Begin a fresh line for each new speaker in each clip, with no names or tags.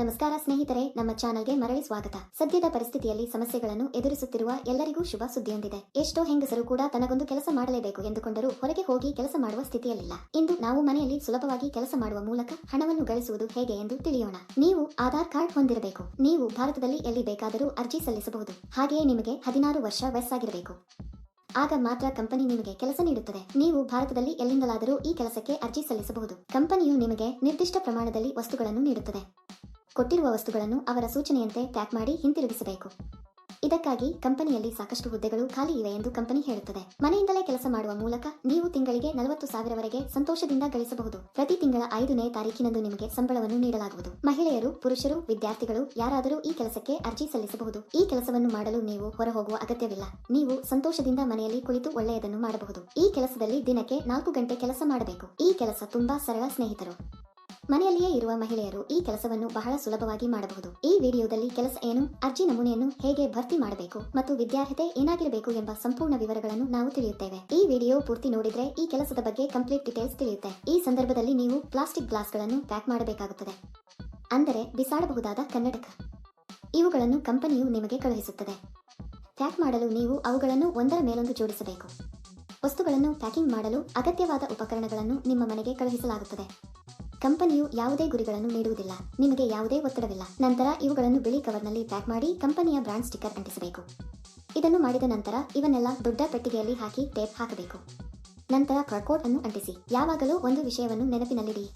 ನಮಸ್ಕಾರ ಸ್ನೇಹಿತರೆ, ನಮ್ಮ ಚಾನಲ್ಗೆ ಮರಳಿ ಸ್ವಾಗತ. ಸದ್ಯದ ಪರಿಸ್ಥಿತಿಯಲ್ಲಿ ಸಮಸ್ಯೆಗಳನ್ನು ಎದುರಿಸುತ್ತಿರುವ ಎಲ್ಲರಿಗೂ ಶುಭ ಸುದ್ದಿಯೊಂದಿದೆ. ಎಷ್ಟೋ ಹೆಂಗಸರು ಕೂಡ ತನಗೊಂದು ಕೆಲಸ ಮಾಡಲೇಬೇಕು ಎಂದುಕೊಂಡರೂ ಹೊರಗೆ ಹೋಗಿ ಕೆಲಸ ಮಾಡುವ ಸ್ಥಿತಿಯಲ್ಲಿಲ್ಲ. ಇಂದು ನಾವು ಮನೆಯಲ್ಲಿ ಸುಲಭವಾಗಿ ಕೆಲಸ ಮಾಡುವ ಮೂಲಕ ಹಣವನ್ನು ಗಳಿಸುವುದು ಹೇಗೆ ಎಂದು ತಿಳಿಯೋಣ. ನೀವು ಆಧಾರ್ ಕಾರ್ಡ್ ಹೊಂದಿರಬೇಕು. ನೀವು ಭಾರತದಲ್ಲಿ ಎಲ್ಲಿ ಬೇಕಾದರೂ ಅರ್ಜಿ ಸಲ್ಲಿಸಬಹುದು. ಹಾಗೆಯೇ ನಿಮಗೆ ಹದಿನಾರು ವರ್ಷ ವಯಸ್ಸಾಗಿರಬೇಕು. ಆಗ ಮಾತ್ರ ಕಂಪನಿ ನಿಮಗೆ ಕೆಲಸ ನೀಡುತ್ತದೆ. ನೀವು ಭಾರತದಲ್ಲಿ ಎಲ್ಲಿಂದಲಾದರೂ ಈ ಕೆಲಸಕ್ಕೆ ಅರ್ಜಿ ಸಲ್ಲಿಸಬಹುದು. ಕಂಪನಿಯು ನಿಮಗೆ ನಿರ್ದಿಷ್ಟ ಪ್ರಮಾಣದಲ್ಲಿ ವಸ್ತುಗಳನ್ನು ನೀಡುತ್ತದೆ. ಕೊಟ್ಟಿರುವ ವಸ್ತುಗಳನ್ನು ಅವರ ಸೂಚನೆಯಂತೆ ಪ್ಯಾಕ್ ಮಾಡಿ ಹಿಂತಿರುಗಿಸಬೇಕು. ಇದಕ್ಕಾಗಿ ಕಂಪನಿಯಲ್ಲಿ ಸಾಕಷ್ಟು ಹುದ್ದೆಗಳು ಖಾಲಿ ಇವೆ ಎಂದು ಕಂಪನಿ ಹೇಳುತ್ತದೆ. ಮನೆಯಿಂದಲೇ ಕೆಲಸ ಮಾಡುವ ಮೂಲಕ ನೀವು ತಿಂಗಳಿಗೆ ನಲವತ್ತು ಸಾವಿರವರೆಗೆ ಸಂತೋಷದಿಂದ ಗಳಿಸಬಹುದು. ಪ್ರತಿ ತಿಂಗಳ ಐದನೇ ತಾರೀಕಿನಂದು ನಿಮಗೆ ಸಂಬಳವನ್ನು ನೀಡಲಾಗುವುದು. ಮಹಿಳೆಯರು, ಪುರುಷರು, ವಿದ್ಯಾರ್ಥಿಗಳು ಯಾರಾದರೂ ಈ ಕೆಲಸಕ್ಕೆ ಅರ್ಜಿ ಸಲ್ಲಿಸಬಹುದು. ಈ ಕೆಲಸವನ್ನು ಮಾಡಲು ನೀವು ಹೊರಹೋಗುವ ಅಗತ್ಯವಿಲ್ಲ. ನೀವು ಸಂತೋಷದಿಂದ ಮನೆಯಲ್ಲಿ ಕುಳಿತು ಒಳ್ಳೆಯದನ್ನು ಮಾಡಬಹುದು. ಈ ಕೆಲಸದಲ್ಲಿ ದಿನಕ್ಕೆ ನಾಲ್ಕು ಗಂಟೆ ಕೆಲಸ ಮಾಡಬೇಕು. ಈ ಕೆಲಸ ತುಂಬಾ ಸರಳ ಸ್ನೇಹಿತರು. ಮನೆಯಲ್ಲಿಯೇ ಇರುವ ಮಹಿಳೆಯರು ಈ ಕೆಲಸವನ್ನು ಬಹಳ ಸುಲಭವಾಗಿ ಮಾಡಬಹುದು. ಈ ವಿಡಿಯೋದಲ್ಲಿ ಕೆಲಸ ಏನು, ಅರ್ಜಿ ನಮೂನೆಯನ್ನು ಹೇಗೆ ಭರ್ತಿ ಮಾಡಬೇಕು ಮತ್ತು ವಿದ್ಯಾರ್ಹತೆ ಏನಾಗಿರಬೇಕು ಎಂಬ ಸಂಪೂರ್ಣ ವಿವರಗಳನ್ನು ನಾವು ತಿಳಿಯುತ್ತೇವೆ. ಈ ವಿಡಿಯೋ ಪೂರ್ತಿ ನೋಡಿದ್ರೆ ಈ ಕೆಲಸದ ಬಗ್ಗೆ ಕಂಪ್ಲೀಟ್ ಡೀಟೇಲ್ಸ್ ತಿಳಿಯುತ್ತೆ. ಈ ಸಂದರ್ಭದಲ್ಲಿ ನೀವು ಪ್ಲಾಸ್ಟಿಕ್ ಗ್ಲಾಸ್ಗಳನ್ನು ಪ್ಯಾಕ್ ಮಾಡಬೇಕಾಗುತ್ತದೆ. ಅಂದರೆ ಬಿಸಾಡಬಹುದಾದ ಕನ್ನಡಕ. ಇವುಗಳನ್ನು ಕಂಪನಿಯು ನಿಮಗೆ ಕಳುಹಿಸುತ್ತದೆ. ಪ್ಯಾಕ್ ಮಾಡಲು ನೀವು ಅವುಗಳನ್ನು ಒಂದರ ಮೇಲೊಂದು ಜೋಡಿಸಬೇಕು. ವಸ್ತುಗಳನ್ನು ಪ್ಯಾಕಿಂಗ್ ಮಾಡಲು ಅಗತ್ಯವಾದ ಉಪಕರಣಗಳನ್ನು ನಿಮ್ಮ ಮನೆಗೆ ಕಳುಹಿಸಲಾಗುತ್ತದೆ. ಕಂಪನಿಯು ಯಾವುದೇ ಗುರಿಗಳನ್ನು ನೀಡುವುದಿಲ್ಲ. ನಿಮಗೆ ಯಾವುದೇ ಒತ್ತಡವಿಲ್ಲ. ನಂತರ ಇವುಗಳನ್ನು ಬಿಳಿ ಕವರ್ನಲ್ಲಿ ಪ್ಯಾಕ್ ಮಾಡಿ ಕಂಪನಿಯ ಬ್ರಾಂಡ್ ಸ್ಟಿಕ್ಕರ್ ಅಂಟಿಸಬೇಕು. ಇದನ್ನು ಮಾಡಿದ ನಂತರ ಇವನ್ನೆಲ್ಲ ದೊಡ್ಡ ಪೆಟ್ಟಿಗೆಯಲ್ಲಿ ಹಾಕಿ ಟೇಪ್ ಹಾಕಬೇಕು. ನಂತರ ಕಾರ್ಕೋಡ್ ಅನ್ನು ಅಂಟಿಸಿ. ಯಾವಾಗಲೂ ಒಂದು ವಿಷಯವನ್ನು ನೆನಪಿನಲ್ಲಿಡಿ.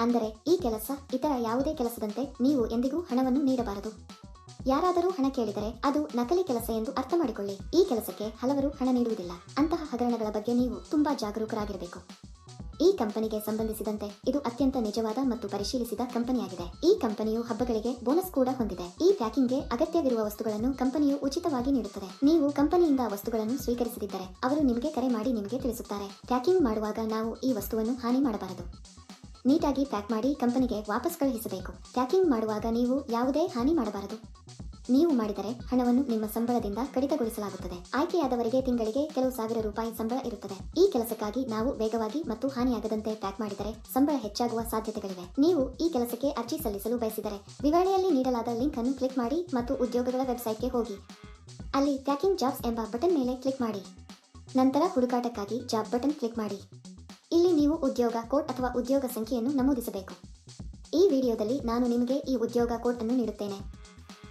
ಅಂದರೆ ಈ ಕೆಲಸ ಇತರ ಯಾವುದೇ ಕೆಲಸದಂತೆ ನೀವು ಎಂದಿಗೂ ಹಣವನ್ನು ನೀಡಬಾರದು. ಯಾರಾದರೂ ಹಣ ಕೇಳಿದರೆ ಅದು ನಕಲಿ ಕೆಲಸ ಎಂದು ಅರ್ಥ ಮಾಡಿಕೊಳ್ಳಿ. ಈ ಕೆಲಸಕ್ಕೆ ಹಲವರು ಹಣ ನೀಡುವುದಿಲ್ಲ. ಅಂತಹ ಹಗರಣಗಳ ಬಗ್ಗೆ ನೀವು ತುಂಬಾ ಜಾಗರೂಕರಾಗಿರಬೇಕು. ಈ ಕಂಪನಿಗೆ ಸಂಬಂಧಿಸಿದಂತೆ ಇದು ಅತ್ಯಂತ ನಿಜವಾದ ಮತ್ತು ಪರಿಶೀಲಿಸಿದ ಕಂಪನಿಯಾಗಿದೆ. ಈ ಕಂಪನಿಯು ಹಬ್ಬಗಳಿಗೆ ಬೋನಸ್ ಕೂಡ ಹೊಂದಿದೆ. ಈ ಪ್ಯಾಕಿಂಗ್ಗೆ ಅಗತ್ಯವಿರುವ ವಸ್ತುಗಳನ್ನು ಕಂಪನಿಯು ಉಚಿತವಾಗಿ ನೀಡುತ್ತದೆ. ನೀವು ಕಂಪನಿಯಿಂದ ವಸ್ತುಗಳನ್ನು ಸ್ವೀಕರಿಸದಿದ್ದರೆ ಅವರು ನಿಮಗೆ ಕರೆ ಮಾಡಿ ನಿಮಗೆ ತಿಳಿಸುತ್ತಾರೆ. ಪ್ಯಾಕಿಂಗ್ ಮಾಡುವಾಗ ನಾವು ಈ ವಸ್ತುವನ್ನು ಹಾನಿ ಮಾಡಬಾರದು. ನೀಟಾಗಿ ಪ್ಯಾಕ್ ಮಾಡಿ ಕಂಪನಿಗೆ ವಾಪಸ್ ಕಳುಹಿಸಬೇಕು. ಪ್ಯಾಕಿಂಗ್ ಮಾಡುವಾಗ ನೀವು ಯಾವುದೇ ಹಾನಿ ಮಾಡಬಾರದು. ನೀವು ಮಾಡಿದರೆ ಹಣವನ್ನು ನಿಮ್ಮ ಸಂಬಳದಿಂದ ಕಡಿತಗೊಳಿಸಲಾಗುತ್ತದೆ. ಆಯ್ಕೆಯಾದವರಿಗೆ ತಿಂಗಳಿಗೆ ಕೆಲವು ಸಾವಿರ ರೂಪಾಯಿ ಸಂಬಳ ಇರುತ್ತದೆ. ಈ ಕೆಲಸಕ್ಕಾಗಿ ನಾವು ವೇಗವಾಗಿ ಮತ್ತು ಹಾನಿಯಾಗದಂತೆ ಪ್ಯಾಕ್ ಮಾಡಿದರೆ ಸಂಬಳ ಹೆಚ್ಚಾಗುವ ಸಾಧ್ಯತೆಗಳಿವೆ. ನೀವು ಈ ಕೆಲಸಕ್ಕೆ ಅರ್ಜಿ ಸಲ್ಲಿಸಲು ಬಯಸಿದರೆ ವಿವರಣೆಯಲ್ಲಿ ನೀಡಲಾದ ಲಿಂಕ್ ಅನ್ನು ಕ್ಲಿಕ್ ಮಾಡಿ ಮತ್ತು ಉದ್ಯೋಗಗಳ ವೆಬ್ಸೈಟ್ಗೆ ಹೋಗಿ. ಅಲ್ಲಿ ಟ್ಯಾಕಿಂಗ್ ಜಾಬ್ಸ್ ಎಂಬ ಬಟನ್ ಮೇಲೆ ಕ್ಲಿಕ್ ಮಾಡಿ. ನಂತರ ಹುಡುಕಾಟಕ್ಕಾಗಿ ಜಾಬ್ ಬಟನ್ ಕ್ಲಿಕ್ ಮಾಡಿ. ಇಲ್ಲಿ ನೀವು ಉದ್ಯೋಗ ಕೋಡ್ ಅಥವಾ ಉದ್ಯೋಗ ಸಂಖ್ಯೆಯನ್ನು ನಮೂದಿಸಬೇಕು. ಈ ವಿಡಿಯೋದಲ್ಲಿ ನಾನು ನಿಮಗೆ ಈ ಉದ್ಯೋಗ ಕೋಡ್ ಅನ್ನು ನೀಡುತ್ತೇನೆ.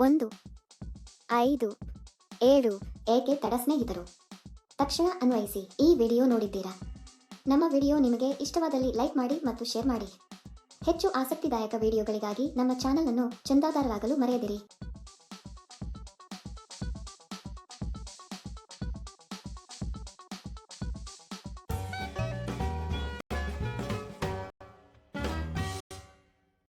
ಒಂದು, ಐದು, ಏಳು ಏಕೆ ತಡ ಸ್ನೇಹಿತರು? ತಕ್ಷಣ ಅನ್ವಯಿಸಿ, ಈ ವಿಡಿಯೋ ನೋಡಿದ್ದೀರಾ? ನಮ್ಮ ವಿಡಿಯೋ ನಿಮಗೆ ಇಷ್ಟವಾದಲ್ಲಿ ಲೈಕ್ ಮಾಡಿ ಮತ್ತು ಶೇರ್ ಮಾಡಿ. ಹೆಚ್ಚು ಆಸಕ್ತಿದಾಯಕ ವಿಡಿಯೋಗಳಿಗಾಗಿ ನಮ್ಮ ಚಾನಲ್ ಅನ್ನು ಚಂದಾದಾರರಾಗಲು ಮರೆಯದಿರಿ.